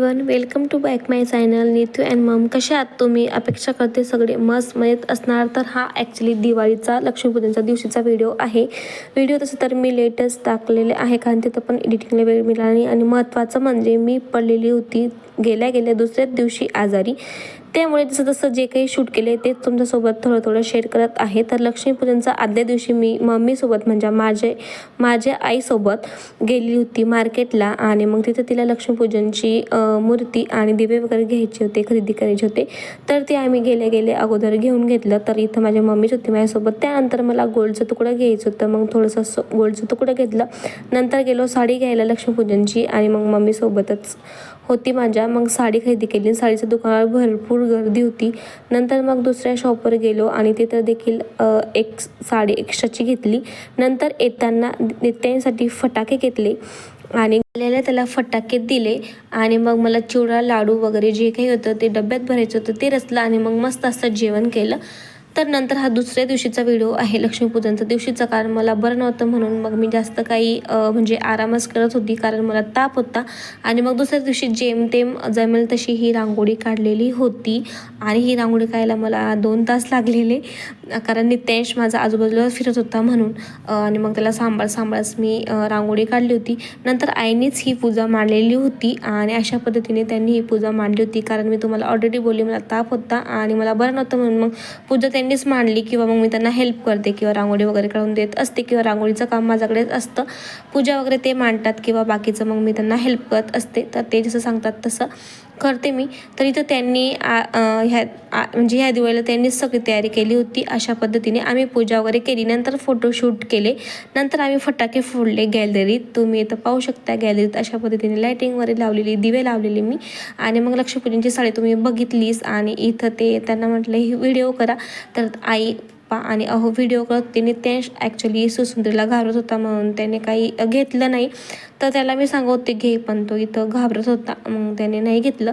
One welcome to back my channel Neethu and mum कशा आहात तुम्ही? अपेक्षा करते सगळे मस्त मजेत असणार. तर हा ॲक्च्युली दिवाळीचा लक्ष्मीपूजनचा दिवशीचा व्हिडिओ आहे. व्हिडिओ तसं तर मी लेटेस्ट टाकलेले आहे. कारण तिथं पण एडिटिंगला वेळ मिळाला नाही. आणि महत्त्वाचं म्हणजे मी पडलेली होती गेल्या गेल्या दुसऱ्याच दिवशी आजारी. त्यामुळे जसं जसं जे काही शूट केले तेच तुमच्यासोबत थोडं थोडं शेअर करत आहे. तर लक्ष्मीपूजनचा आदल्या दिवशी मी मम्मीसोबत म्हणजे माझे माझ्या आईसोबत गेली होती मार्केटला आणि मग तिथं तिला लक्ष्मीपूजनची मूर्ती आणि दिवे वगैरे घ्यायचे होते खरेदी करायचे होते. तर ते आम्ही गेले गेले अगोदर घेऊन घेतलं. तर इथं माझ्या मम्मीच होती माझ्यासोबत. त्यानंतर मला गोल्डचं तुकडं घ्यायचं होतं. मग थोडंसं सो गोल्डचं तुकडं घेतलं. नंतर गेलो साडी घ्यायला लक्ष्मीपूजनची आणि मग मम्मीसोबतच होती माझ्या. मग साडी खरेदी केली साडीचं दुकानावर भरपूर गर्दी होती. नंतर मग दुसऱ्या शॉपवर गेलो आणि तिथं देखील एक साडी एक्स्ट्राची घेतली. नंतर येताना नित्यांसाठी फटाके घेतले आणि गेलेल्या त्याला फटाके दिले आणि मग मला चिवडा लाडू वगैरे जे काही होतं ते डब्यात भरायचं होतं ते रचलं आणि मग मस्त असं जेवण केलं. तर नंतर हा दुसऱ्या दिवशीचा व्हिडिओ आहे लक्ष्मीपूजनचा. दिवशीचा कारण मला बरं नव्हतं म्हणून मग मी जास्त काही म्हणजे आरामच करत होती कारण मला ताप होता. आणि मग दुसऱ्या दिवशी जेमतेम जमेल तशी ही रांगोळी काढलेली होती. आणि ही रांगोळी काढायला मला दोन तास लागलेले. कारण नितेश माझा आजूबाजूला फिरत होता म्हणून आणि मग त्याला सांभाळ सांभाळच मी रांगोळी काढली होती. नंतर आईनेच ही पूजा मांडलेली होती आणि अशा पद्धतीने त्यांनी ही पूजा मांडली होती. कारण मी तुम्हाला ऑलरेडी बोलली मला ताप होता आणि मला बरं नव्हतं म्हणून मग पूजा त्यांनीच मांडली किंवा मग मी त्यांना हेल्प करते किंवा रांगोळी वगैरे काढून देत असते किंवा रांगोळीचं काम माझ्याकडेच असतं. पूजा वगैरे ते मांडतात किंवा बाकीचं मग मी त्यांना हेल्प करत असते. तर ते जसं सांगतात तसं करते मी. तर इथं त्यांनी आ- ह्या आ- म्हणजे ह्या दिवाळीला त्यांनी सगळी तयारी केली होती. अशा पद्धतीने आम्ही पूजा वगैरे केली. नंतर फोटोशूट केले. नंतर आम्ही फटाके फोडले गॅलरीत तुम्ही इथं पाहू शकता गॅलरीत अशा पद्धतीने लायटिंग वगैरे लावलेली दिवे लावलेले मी. आणि मग लक्ष्मीपूजनची साडी तुम्ही बघितलीस. आणि इथं ते त्यांना म्हटलं ही व्हिडिओ करा. तर आई पप्पा आणि अहो व्हिडिओ कळत त्याने ते ॲक्च्युली सुसुंदरीला घाबरत होता म्हणून त्याने काही घेतलं नाही. तर त्याला मी सांगत होते घे पण तो इथं घाबरत होता. मग त्याने नाही घेतलं.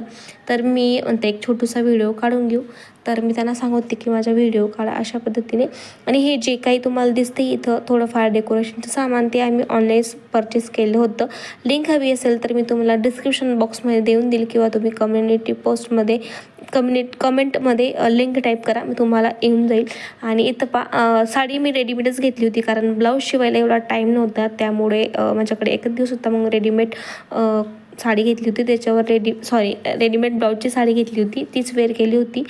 तर मी म्हणते एक छोटूसा व्हिडिओ काढून घेऊ. तर मी त्यांना सांगत होते की माझा व्हिडिओ काढा अशा पद्धतीने. आणि हे जे काही तुम्हाला दिसते इथं थोडंफार डेकोरेशनचं सामान ते आम्ही ऑनलाईन परचेस केलं होतं. लिंक हवी असेल तर मी तुम्हाला डिस्क्रिप्शन बॉक्समध्ये देऊन देईल किंवा तुम्ही कम्युनिटी पोस्टमध्ये कम्युनिट कमेंटमध्ये लिंक टाईप करा मी तुम्हाला येऊन जाईल. आणि इथं पा साडी मी रेडीमेडच घेतली होती कारण ब्लाऊज शिवायला एवढा टाईम नव्हता. त्यामुळे माझ्याकडे एकच दिवस होता मग रेडीमेड साडी घेतली होती. त्याच्यावर रेडी सॉरी रेडीमेड ब्लाऊजची साडी घेतली होती. तीच वेअर केली होती.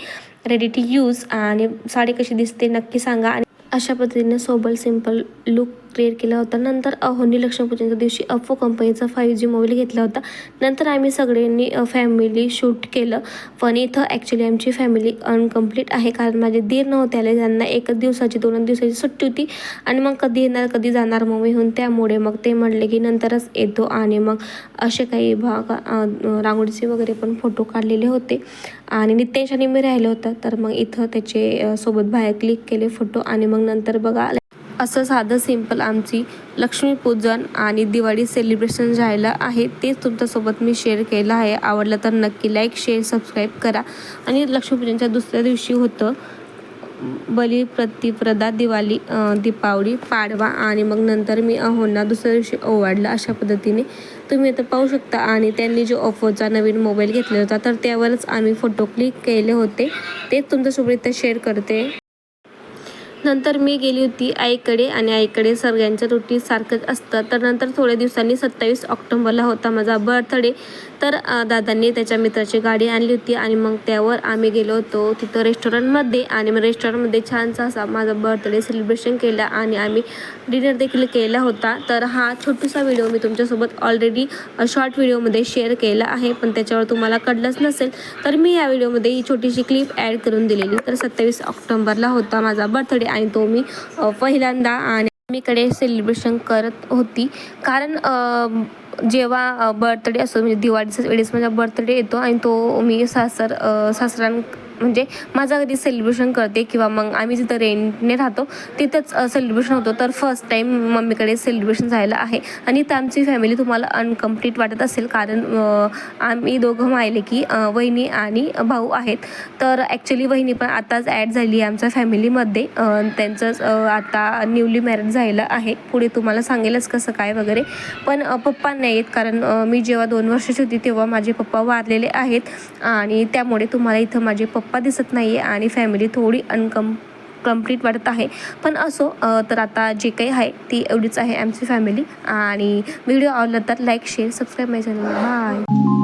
रेडी टू यूज आणि साडी कशी दिसते नक्की सांगा. आणि अशा पद्धतीने सोबल सिंपल लुक क्रिएट केला होता. नंतर अहोनी लक्ष्मीपूजनच्या दिवशी अफो कंपनीचा फाईव्ह जी मोबाईल घेतला होता. नंतर आम्ही सगळ्यांनी फॅमिली शूट केलं. पण इथं ॲक्च्युली आमची फॅमिली अनकम्प्लीट आहे. कारण माझे दीर नव्हते आले. त्यांना एकच दिवसाची दोन दिवसाची सुट्टी होती. आणि मग कधी येणार कधी जाणार मग मी होऊन त्यामुळे मग ते म्हणले की नंतरच येतो. आणि मग असे काही भाग रांगोळीचे वगैरे पण फोटो काढलेले होते. आणि नितेश आणि मी राहिलो होता. तर मग इथं त्याचे सोबत बाहेर क्लिक केले फोटो आणि मग नंतर बघा असं साधं सिंपल आमची लक्ष्मीपूजन आणि दिवाळी सेलिब्रेशन झालेलं आहे. तेच तुमच्यासोबत मी शेअर केलं आहे. आवडलं तर नक्की लाईक शेअर सबस्क्राईब करा. आणि लक्ष्मीपूजनच्या दुसऱ्या दिवशी होतं बली प्रतिप्रदा दिवाळी दीपावली पाडवा आणि मग नंतर मी अहोंना दुसऱ्या दिवशी ओवाडलं अशा पद्धतीने. तुम्ही आता पाहू शकता आणि त्यांनी जो ओप्पोचा नवीन मोबाईल घेतला होता तर त्यावरच आम्ही फोटो क्लिक केले होते. तेच तुमच्यासोबत इथं शेअर करते. नंतर मी गेली होती आईकडे आणि आईकडे सगळ्यांच्या रुटीन सारखंच असतं. तर नंतर थोड्या दिवसांनी सत्तावीस ऑक्टोबरला होता माझा बर्थडे. तर दादांनी त्याच्या मित्राची गाडी आणली होती आणि मग त्यावर आम्ही गेलो होतो तिथं रेस्टॉरंटमध्ये आणि मग रेस्टॉरंटमध्ये छानसा असा माझा बर्थडे सेलिब्रेशन केला आणि आम्ही डिनर देखील केला होता. तर हा छोटूसा व्हिडिओ मी तुमच्यासोबत ऑलरेडी शॉर्ट व्हिडिओमध्ये शेअर केला आहे. पण त्याच्यावर तुम्हाला कळलंच नसेल तर मी या व्हिडिओमध्ये ही छोटीशी क्लिप ॲड करून दिलेली. तर सत्तावीस ऑक्टोबरला होता माझा बर्थडे आणि तो मी पहिल्यांदा आणि मीकडे सेलिब्रेशन करत होती. कारण जेव्हा बर्थडे असतो म्हणजे दिवाळीच्या वेळेस माझा बर्थडे येतो आणि तो मी सासर सासऱ्यां सासरां म्हणजे माझं कधी सेलिब्रेशन करते किंवा मग आम्ही जिथं रेंटने राहतो तिथंच सेलिब्रेशन होतो. तर फर्स्ट टाईम मम्मीकडे सेलिब्रेशन झालेलं आहे. आणि तर आमची फॅमिली तुम्हाला अनकम्प्लीट वाटत असेल कारण आम्ही दोघं माहिले की वहिनी आणि भाऊ आहेत. तर ॲक्च्युली वहिनी पण आताच ॲड झाली आहे आमच्या फॅमिलीमध्ये त्यांचं आता न्यूली मॅरेज झालेलं आहे. पुढे तुम्हाला सांगेलच कसं काय वगैरे. पण पप्पा नाही आहेत कारण मी जेव्हा दोन वर्षाची होती तेव्हा माझे पप्पा वारलेले आहेत. आणि त्यामुळे तुम्हाला इथं माझे पप्पा दिसत नाही आहे आणि फॅमिली थोडी अनकम कंप्लीट वाटत आहे. पण असो तर आता जे काही आहे ती एवढीच आहे आमची फॅमिली आणि व्हिडिओ आवडला तर like share subscribe my channel bye